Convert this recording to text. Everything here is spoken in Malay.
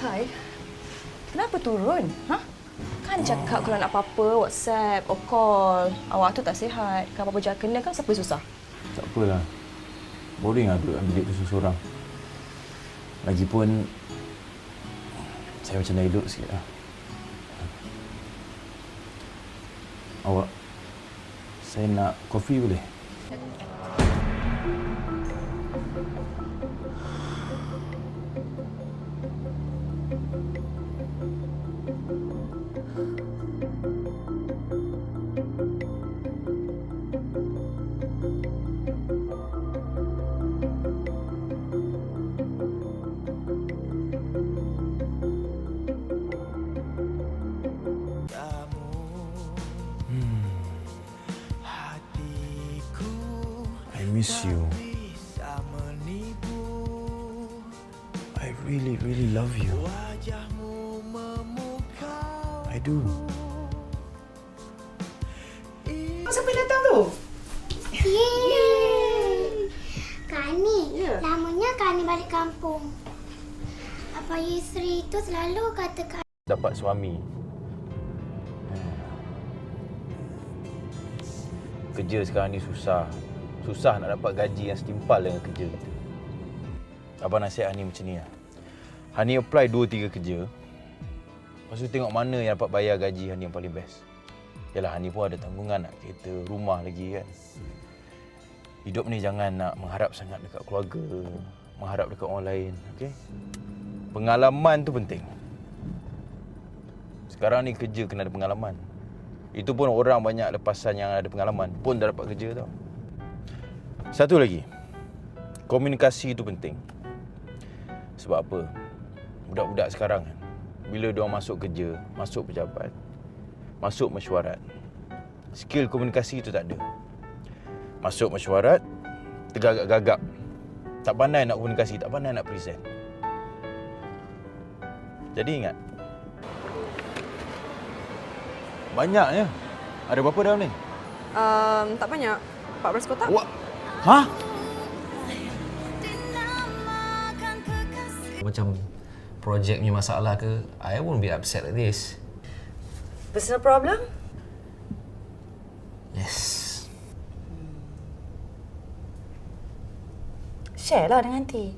Hai. Kenapa turun? Ha? Kan cakap kalau nak apa-apa, WhatsApp or call. Awak tu tak sihat. Kalau apa-apa jangan kena kan siapa susah? Tak apalah. Boring lah duduk dalam bilik tu seorang. Lagipun, saya macam dah hidup sikit lah. Awak, saya nak kopi boleh? Miss you. I really, really love you. I do. Siapa yang datang tu? Yeay! Kak Ani, Ya. lamanya Kak Ani balik kampung. Apa Yusri tu selalu kata Kak Dapat suami. Kerja sekarang ni susah. Susah nak dapat gaji yang setimpal dengan kerja kita. Abang nasihat Hani macam ni lah. Hani apply 2-3 kerja. Lepas tu tengok mana yang dapat bayar gaji Hani yang paling best. Yalah Hani pun ada tanggungan nak kereta, rumah lagi kan. Hidup ni jangan nak mengharap sangat dekat keluarga, mengharap dekat orang lain, okey? Pengalaman tu penting. Sekarang ni kerja kena ada pengalaman. Itu pun orang banyak lepasan yang ada pengalaman pun dah dapat kerja tau. Satu lagi. Komunikasi itu penting. Sebab apa? Budak-budak sekarang bila dia masuk kerja, masuk pejabat, masuk mesyuarat, skill komunikasi itu tak ada. Masuk mesyuarat, tergagap-gagap. Tak pandai nak komunikasi, tak pandai nak present. Jadi ingat, Banyaknya. Ada berapa dalam ni? Um, tak banyak. 14 kotak. Wah. Hah? Macam projek punya masalah ke, I won't be upset like this. Personal problem? Yes. Share lah dengan T.